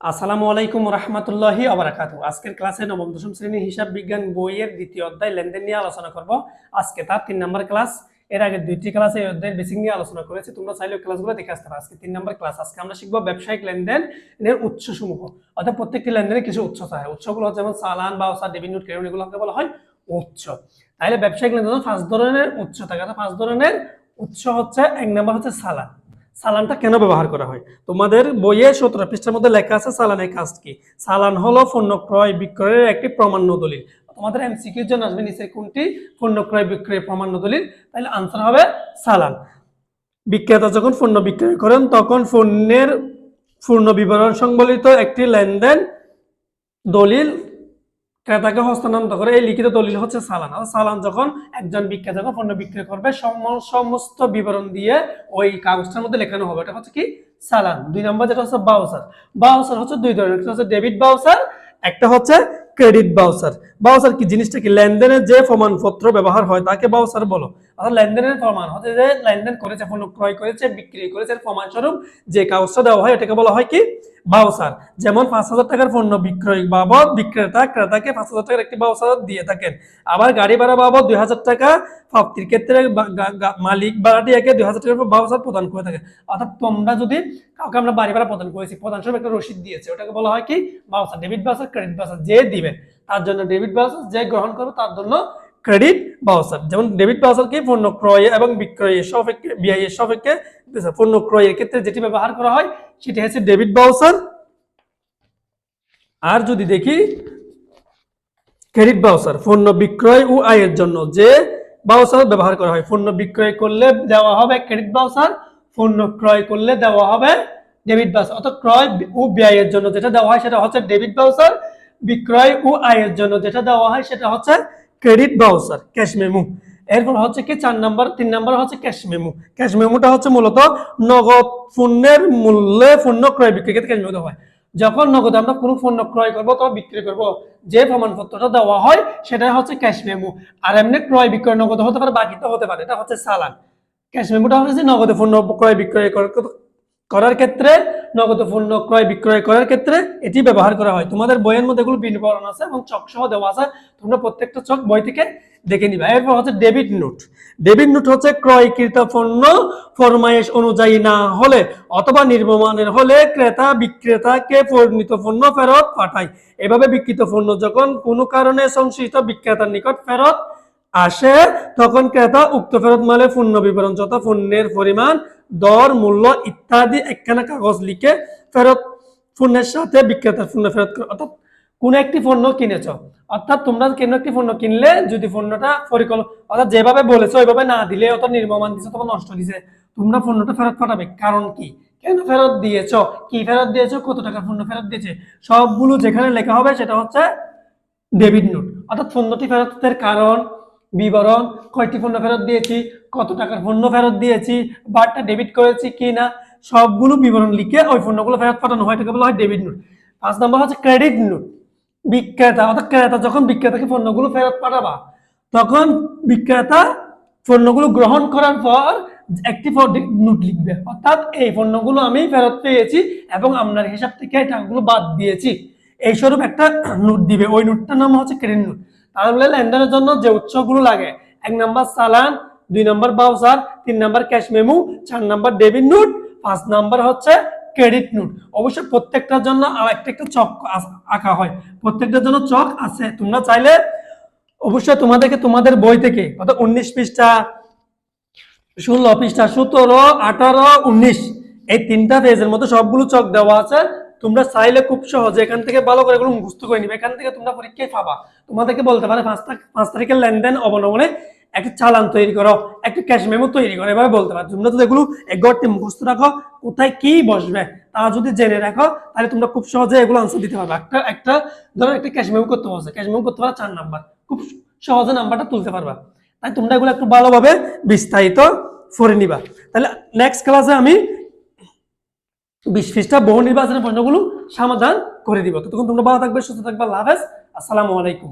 আসসালামু আলাইকুম রহমতুল্লাহি আবরাকাতু আজকের ক্লাসে নবম, দশম শ্রেণি হিসাব বিজ্ঞান বইয়ের দ্বিতীয় অধ্যায় লেনদেন নিয়ে আলোচনা করব। আজকে তার তিন নম্বর ক্লাস, এর আগে দুইটি ক্লাসে এই অধ্যায়ের বেসিক নিয়ে আলোচনা করেছি, তোমরা চাইলে ক্লাসগুলো দেখে আসতে পারো। আজকে তিন নম্বর ক্লাস, আজকে আমরা শিখব ব্যবসায়িক লেনদেন এর উৎসসমূহ। অর্থাৎ প্রত্যেকটি লেনদেনের কিছু উৎস থাকে। উৎসগুলো হচ্ছে যেমন চালান বা ওসা, ডেবিট, নোট, ক্রেডিট এগুলোকে বলা হয় উৎস। তাহলে ব্যবসায়িক লেনদেন পাঁচ ধরনের উৎস থাকে। পাঁচ ধরনের উৎস হচ্ছে, এক নম্বর হচ্ছে চালান। চালানটা কেন ব্যবহার করা হয়? তোমাদের বইয়ে সতেরো পৃষ্ঠার মধ্যে লেখা আছে সালানের কাজ কি? সালান হলো পণ্য ক্রয় বিক্রয়ের একটি প্রমাণ্য দলিল। তোমাদের এমসিকিউর জন্য আসবে নিচে কোনটি? পণ্য ক্রয় বিক্রয়ের প্রমাণ্য দলিল। তাহলে আনসার হবে সালান। বিক্রেতা যখন পণ্য বিক্রয় করেন, তখন পণ্যের পূর্ণ বিবরণ সংবলিত একটি লেনদেন দলিল ক্রেতাকে হস্তান্তর করে এই লিখিত দলিল হচ্ছে সালান আর চালান যখন একজন বিক্রেতা যখন পণ্য বিক্রি করবে সম- সমস্ত বিবরণ দিয়ে ওই কাগজটার মধ্যে লেখানো হবে। এটা হচ্ছে কি? সালান দুই নম্বর যেটা হচ্ছে বাউচার। বাউচার হচ্ছে দুই ধরনের। একটা হচ্ছে ডেবিট বাউচার, একটা হচ্ছে ক্রেডিট বাউচার। বাউচার কি? জিনিসটা কি? লেনদেনের যে প্রমাণপত্র ব্যবহার হয়, তাকে বাউচার বলো। অর্থাৎ লেনদেনের প্রমাণ। হচ্ছে যে লেনদেন করেছে পণ্য ক্রয় করেছে বিক্রি করেছে প্রমাণস্বরূপ যে কাগজটা দেওয়া হয়, এটাকে বলা হয় কি? বাউচার যেমন পাঁচ হাজার টাকার পণ্য বিক্রয় বাবদ বিক্রেতা ক্রেতাকে পাঁচ হাজার টাকার একটি বাউসার দিয়ে থাকেন। আবার গাড়ি ভাড়া বাবদ দুই হাজার টাকা, প্রাপ্তির ক্ষেত্রে মালিক ভাড়াটিয়াকে দুই হাজার টাকার বাউসার প্রদান করে থাকে। অর্থাৎ তোমরা যদি কাউকে আমরা বাড়ি ভাড়া প্রদান করেছি, প্রদান স্বরূপ একটা রসিদ দিয়েছে, ওটাকে বলা হয় কি? Voucher debit voucher credit voucher যে দিবে, তার জন্য ডেবিট বাউচার যে গ্রহণ করবে, তার জন্য ক্রেডিট বাউসার যেমন ডেবিট বাউচার কি পণ্য ক্রয় এবং বিক্রয়ের সাপেক্ষে বিআইয়ের সাপেক্ষে পণ্য ক্রয়ের ক্ষেত্রে যেটি ব্যবহার করা হয় সেটি হচ্ছে ডেবিট বাউচার আর যদি দেখি ক্রেডিট বাউচার পণ্য বিক্রয় ও আয়ের জন্য যে বাউচার ব্যবহার করা হয়, পণ্য বিক্রয় করলে দেওয়া হবে ক্রেডিট বাউচার পণ্য ক্রয় করলে দেওয়া হবে ডেবিট বাউচার অর্থাৎ ক্রয় ও ব্যয়ের জন্য যেটা দেওয়া হয়, সেটা হচ্ছে ডেবিট বাউচার বিক্রয় ও আয়ের জন্য যেটা দেওয়া হয়, সেটা হচ্ছে ক্রেডিট বাউচার ক্যাশ মেমো। এরপর হচ্ছে কি চার নাম্বার, তিন নাম্বার হচ্ছে ক্যাশ মেমো। ক্যাশ মেমোটা হচ্ছে মূলত নগদ পণ্যের মূল্যে পণ্য ক্রয় বিক্রয় ক্ষেত্রে ক্যাশ মেমো হয়। যখন নগদ আমরা কোনো পণ্য ক্রয় করব অথবা বিক্রি করব, যে প্রমাণপত্রটা দেওয়া হয় সেটা হচ্ছে ক্যাশ মেমো। আর এমনি ক্রয় বিক্রয় নগদ হতে পারে, বাকিটা হতে পারে, এটা হচ্ছে চালান। ক্যাশ মেমোটা হচ্ছে নগদে পণ্য ক্রয় বিক্রয় করার ক্ষেত্রে, নগদ পণ্য ক্রয় বিক্রয় করার ক্ষেত্রে এটি ব্যবহার করা হয়। তোমাদের বইয়ের মধ্যে এগুলো বিবরণ আছে এবং চক সহ দেওয়া আছে। তোমরা প্রত্যেকটা চক বই থেকে দেখে নিবা। এরপর হচ্ছে ডেবিট নোট ডেবিট নোট হচ্ছে ক্রয়কৃত পণ্য ফরমায়েশ অনুযায়ী না হলে অথবা নির্মমানের হলে ক্রেতা বিক্রেতাকে পরিণত পণ্য ফেরত পাঠায়। এভাবে বিক্রিত পণ্য যখন কোনো কারণে সংশ্লিষ্ট বিক্রেতার নিকট ফেরত আসে, তখন ক্রেতা উক্ত ফেরত মালে পণ্য বিবরণ যত পণ্যের পরিমাণ, দর, মূল্য ইত্যাদি একখানা কাগজ লিখে ফেরত, পণ্যের সাথে বিক্রেতার পণ্য ফেরত করে অর্থাৎ কোন একটি পণ্য কিনেছ? অর্থাৎ তোমরা কোন একটি পণ্য কিনলে? যদি পণ্যটা পরিকল্পনা অর্থাৎ যেভাবে বলেছ, ওইভাবে না দিলে অত নির্মমান দিছে অথবা নষ্ট দিছে, তোমরা পণ্যটা ফেরত পাঠাবে। কারণ কি? কেন ফেরত দিয়েছ? কি ফেরত দিয়েছ? কত টাকা পণ্য ফেরত দিয়েছে? সবগুলো যেখানে লেখা হবে সেটা হচ্ছে ডেবিট নোট অর্থাৎ পণ্যটি ফেরতের কারণ, বিবরণ, কয়টি পণ্য ফেরত দিয়েছি, কত টাকার পণ্য ফেরত দিয়েছি, বারটা ডেবিট করেছি কি না সবগুলো বিবরণ লিখে ওই পণ্যগুলো ফেরত পাঠানো হয়। এটাকে বলা হয় ডেবিট নোট পাঁচ নম্বর হচ্ছে ক্রেডিট নোট বিক্রেতা অর্থাৎ ক্রেতা যখন বিক্রেতাকে পণ্যগুলো ফেরত পাঠাবা, তখন বিক্রেতা পণ্যগুলো গ্রহণ করার পর একটি নোট লিখবে। অর্থাৎ এই পণ্যগুলো আমি ফেরত পেয়েছি এবং আপনার হিসাব থেকে এই টাকাগুলো বাদ দিয়েছি। এই স্বরূপ একটা নোট দিবে। ওই নোটটার নাম হচ্ছে ক্রেডিট নোট তাহলে লেনদেনের জন্য যে উৎসগুলো লাগে, এক নাম্বার সালান দুই নাম্বার বাউচার তিন নাম্বার ক্যাশ মেমো চার নাম্বার ডেবিট নোট পাঁচ নাম্বার হচ্ছে ক্রেডিট নোট অবশ্যই প্রত্যেকটার জন্য একটা একটা চক আঁকা হয়। প্রত্যেকটার জন্য চক আছে। তোমরা চাইলে অবশ্যই তোমাদেরকে তোমাদের বই থেকে, অর্থাৎ উনিশ পৃষ্ঠা, ষোলো পৃষ্ঠা, সতেরো, আঠারো, উনিশ, এই তিনটা পেজের মধ্যে সবগুলো চক দেওয়া আছে। তোমরা চাইলে খুব সহজে এখান থেকে ভালো করে এগুলো মুখস্থ করে নিবে। এখান থেকে তোমরা পরীক্ষায় পাবা। তোমাদেরকে বলতে পারে পাঁচ পাঁচ তারিখের লেনদেন অবলম্বনে একটা চালান তৈরি করো, একটা ক্যাশ মেমো তৈরি করো, এভাবে বলতে পারো। তোমরা যদি এগুলো এক গড়তে মুখস্থ রাখো, কোথায় কি বসবে তা যদি জেনে রাখো, তাহলে তোমরা খুব সহজে এগুলো আনসার দিতে পারবে। একটা একটা, ধরো একটা ক্যাশ মেমো করতে বলছে, ক্যাশ মেমো করতে পারো চার নাম্বার খুব সহজে নাম্বারটা তুলতে পারবা। তাই তোমরা এগুলো একটু ভালোভাবে বিস্তারিত করে নিবা। তাহলে নেক্সট ক্লাসে আমি বিশ পৃষ্ঠা বহু নির্বাচনের প্রশ্নগুলো সমাধান করে দিব। ততক্ষণ তোমরা ভালো থাকবে, সুস্থ থাকবে হাফেজ, আসসালামু আলাইকুম।